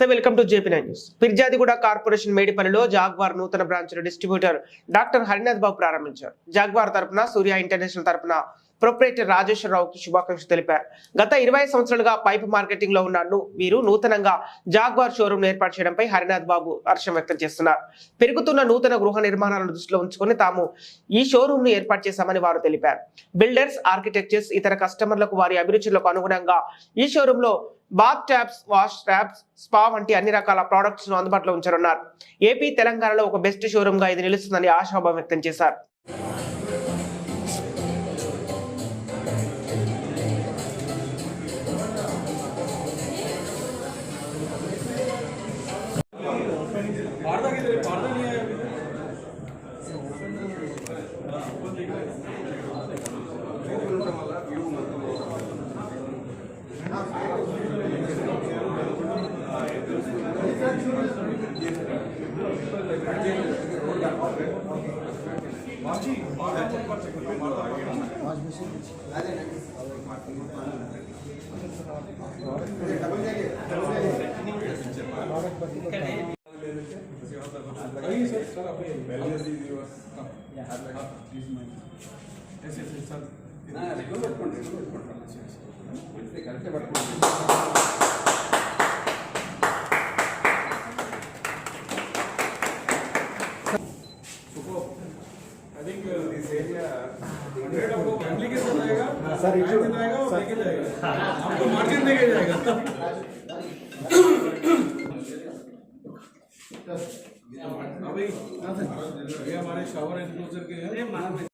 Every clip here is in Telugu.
Welcome to JP nine news Firzadiguda corporation మేడిపల్లిలో Jaguar నూతన branch distributor doctor Harinath Babu ప్రారంభించారు జాగ్వార్ తరపున సూర్య ఇంటర్నేషనల్ తరపున ప్రొపరేటర్ రాజేశ్వరరావుకి శుభాకాంక్షలు తెలిపారు గత ఇరవై సంవత్సరాలుగా పైపు మార్కెటింగ్లో ఉన్న వీరు నూతనంగా జాగ్వార్ షోరూమ్ ఏర్పాటు చేయడంపై హరినాథ్ బాబు హర్షం వ్యక్తం చేస్తున్నారు. పెరుగుతున్న నూతన గృహ నిర్మాణాలను దృష్టిలో ఉంచుకొని తాము ఈ షోరూమ్ను ఏర్పాటు చేశామని వారు తెలిపారు. బిల్డర్స్ ఆర్కిటెక్చర్స్ ఇతర కస్టమర్లకు వారి అభిరుచులకు అనుగుణంగా ఈ షోరూమ్లో bath taps wash taps spa వంటి అన్ని రకాల ప్రోడక్ట్స్ను అందుబాటులో ఉంచనున్నారు ఏపీ తెలంగాణలో ఒక బెస్ట్ షోరూమ్గా ఇది నిలుస్తుందని ఆశాభావం వ్యక్తం చేశారు. आइए सर सर आप आइए हाँ, हाँ, प्लीज मैं ऐसे जाएगा। आपको मार्जिन देके जाएगा। अभी ये हमारे शावर एनक्लोजर के हैं।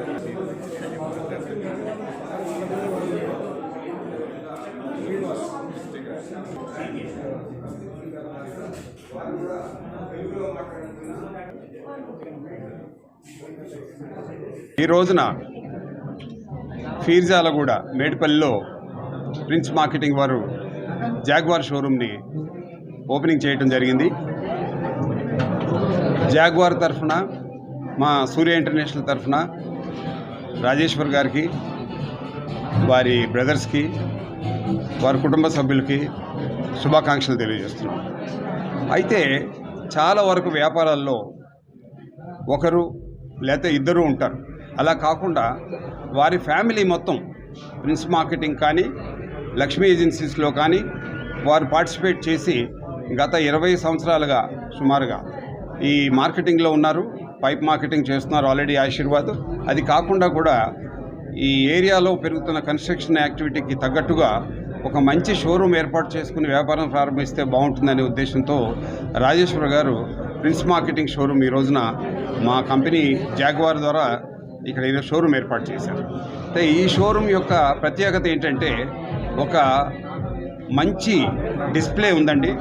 ఈ రోజున ఫీర్జాలగూడ మేడిపల్లిలో ప్రిన్స్ మార్కెటింగ్ వారు జాగ్వార్ షోరూమ్ని ఓపెనింగ్ చేయడం జరిగింది. జాగ్వార్ తరఫున మా సూర్య ఇంటర్నేషనల్ తరఫున రాజేశ్వర్ గారికి వారి బ్రదర్స్కి వారి కుటుంబ సభ్యులకి శుభాకాంక్షలు తెలియజేస్తున్నాం. అయితే చాలా వరకు వ్యాపారాల్లో ఒకరు లేకపోతే ఇద్దరు ఉంటారు. అలా కాకుండా వారి ఫ్యామిలీ మొత్తం ప్రిన్స్ మార్కెటింగ్ కానీ లక్ష్మీ ఏజెన్సీస్లో కానీ వారు పార్టిసిపేట్ చేసి గత ఇరవై సంవత్సరాలుగా సుమారుగా ఈ మార్కెటింగ్లో ఉన్నారు. పైప్ మార్కెటింగ్ చేస్తున్నారు ఆల్రెడీ ఆశీర్వాద్. అది కాకుండా కూడా ఈ ఏరియాలో పెరుగుతున్న కన్స్ట్రక్షన్ యాక్టివిటీకి తగ్గట్టుగా ఒక మంచి షోరూమ్ ఏర్పాటు చేసుకుని వ్యాపారం ప్రారంభిస్తే బాగుంటుందనే ఉద్దేశంతో రాజేశ్వర గారు ప్రిన్స్ మార్కెటింగ్ షోరూమ్ ఈ రోజున మా కంపెనీ జాగ్వార్ ద్వారా ఇక్కడ ఈరోజు షోరూమ్ ఏర్పాటు చేశారు. అయితే ఈ షోరూమ్ యొక్క ప్రత్యేకత ఏంటంటే ఒక మంచి డిస్ప్లే ఉందండి.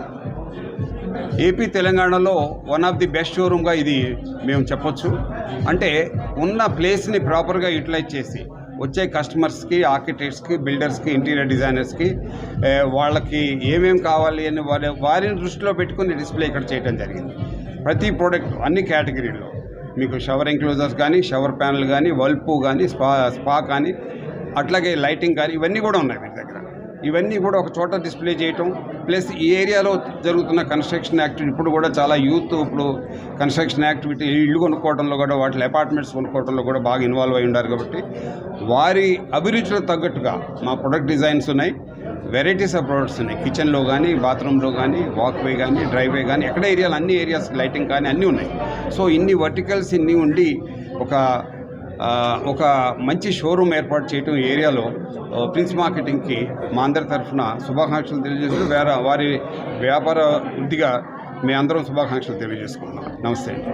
ఏపీ తెలంగాణలో వన్ ఆఫ్ ది బెస్ట్ షోరూమ్గా ఇది మేము చెప్పొచ్చు. అంటే ఉన్న ప్లేస్ని ప్రాపర్గా యూటిలైజ్ చేసి వచ్చే కస్టమర్స్కి ఆర్కిటెక్ట్స్కి బిల్డర్స్కి ఇంటీరియర్ డిజైనర్స్కి వాళ్ళకి ఏమేమి కావాలి అని వారి వారిని దృష్టిలో పెట్టుకుని డిస్ప్లే ఇక్కడ చేయడం జరిగింది. ప్రతి ప్రోడక్ట్ అన్ని కేటగిరీల్లో మీకు షవర్ ఎంక్లోజర్స్ కానీ షవర్ ప్యానల్ కానీ వల్పు కానీ స్పా స్పా కానీ అట్లాగే లైటింగ్ కానీ ఇవన్నీ కూడా ఉన్నాయి ఇవన్నీ కూడా ఒక చోట డిస్ప్లే చేయటం. ప్లస్ ఈ ఏరియాలో జరుగుతున్న కన్స్ట్రక్షన్ యాక్టివిటీ ఇప్పుడు కూడా చాలా యూత్ ఇప్పుడు కన్స్ట్రక్షన్ యాక్టివిటీ ఇల్లు కొనుక్కోవడంలో కూడా వాటి అపార్ట్మెంట్స్ కొనుక్కోవడంలో కూడా బాగా ఇన్వాల్వ్ అయి ఉన్నారు కాబట్టి వారి అభిరుచులకు తగ్గట్టుగా మా ప్రొడక్ట్ డిజైన్స్ ఉన్నాయి. వెరైటీస్ ఆఫ్ ప్రొడక్ట్స్ ఉన్నాయి. కిచెన్లో కానీ బాత్రూంలో కానీ వాక్వే కానీ డ్రైవే కానీ ఎక్కడ ఏరియాలు అన్ని ఏరియాస్ లైటింగ్ కానీ అన్నీ ఉన్నాయి. సో ఇన్ని వర్టికల్స్ ఇన్ని ఉండి ఒక ఒక మంచి షోరూమ్ ఏర్పాటు చేయటం ఈ ఏరియాలో ప్రిన్స్ మార్కెటింగ్కి మా అందరి తరఫున శుభాకాంక్షలు తెలియజేస్తూ వేరే వారి వ్యాపార వృద్ధిగా మీ అందరం శుభాకాంక్షలు తెలియజేసుకుంటున్నాం. నమస్తే అండి.